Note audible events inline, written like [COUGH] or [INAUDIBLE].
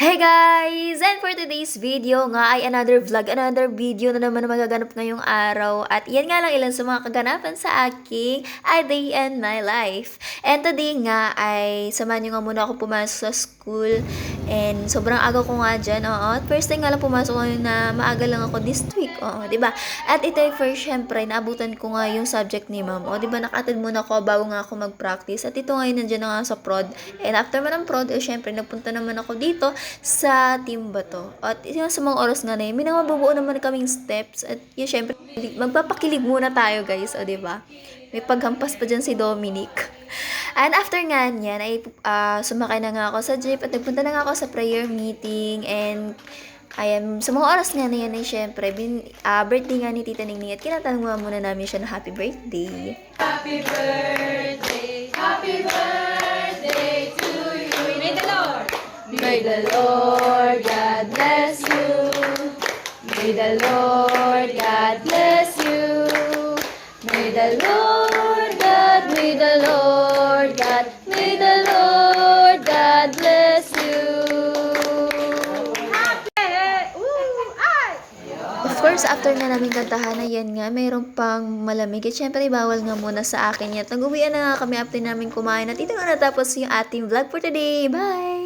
Hey guys! And for today's video nga ay another vlog, another video na naman na magaganap ngayong araw. At yan nga lang ilan sa mga kaganapan sa aking A Day and My Life. And today nga ay samahan nyo nga muna ako pumasok sa school. And sobrang aga ko nga dyan. Oo. First time nga lang pumasok ko na maaga lang ako this week. Oo, ba? At ito ay first, syempre, naabutan ko nga yung subject ni ma'am. O, ba, nakatid muna ako bago nga ako mag-practice. At ito ngayon nandiyan na nga sa prod. And after man ng prod, eh, syempre, nagpunta naman ako dito sa team ba to. At yun, sa mga oras nga na yun, may mga mabubuo naman kaming steps. At yun, syempre, magpapakilig muna tayo, guys. O, ba? May paghampas pa dyan si Dominic. [LAUGHS] And after nga niyan, ay ah, sumakay na nga ako sa jeep at nagpunta na nga ako sa prayer meeting and Ayan, sa mga oras nga na yan ay syempre, bin, ah, birthday nga ni Tita Ningning at kinatanong muna namin siya na happy birthday. May the Lord God bless you. May the Lord God bless you. May the Lord God, may the Lord God, may the Lord God bless you. Of course, after na namin kantahan na yan nga, mayroon pang malamig. At syempre, bawal nga muna sa akin yan. Nag-uwian na nga kami after namin kumain. At ito nga natapos yung ating vlog for today. Bye!